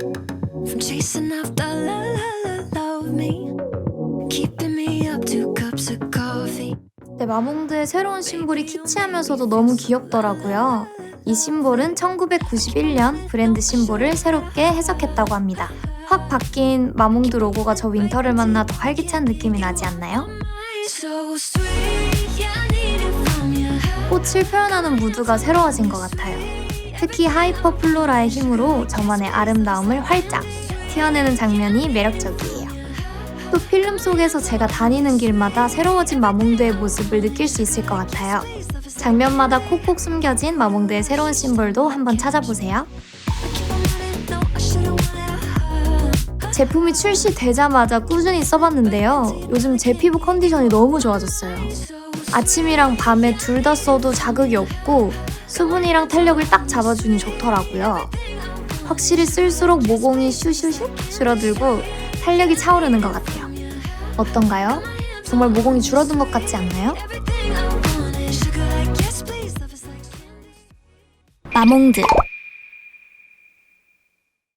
From chasing after la la la love me, keeping me up two cups of coffee. 네, 마몽드의 새로운 심볼이 키치하면서도 너무 귀엽더라고요. 이 심볼은 1991년 브랜드 심볼을 새롭게 해석했다고 합니다. 확 바뀐 마몽드 로고가 저 윈터를 만나 더 활기찬 느낌이 나지 않나요? So sweet, yeah, I need it from you. 꽃을 표현하는 무드가 새로워진 것 같아요. 특히 하이퍼 플로라의 힘으로 저만의 아름다움을 활짝 튀어내는 장면이 매력적이에요. 또 필름 속에서 제가 다니는 길마다 새로워진 마몽드의 모습을 느낄 수 있을 것 같아요. 장면마다 콕콕 숨겨진 마몽드의 새로운 심볼도 한번 찾아보세요. 제품이 출시되자마자 꾸준히 써봤는데요. 요즘 제 피부 컨디션이 너무 좋아졌어요. 아침이랑 밤에 둘 다 써도 자극이 없고 수분이랑 탄력을 딱 잡아주니 좋더라고요. 확실히 쓸수록 모공이 슈슈슉 줄어들고 탄력이 차오르는 것 같아요. 어떤가요? 정말 모공이 줄어든 것 같지 않나요? 마몽드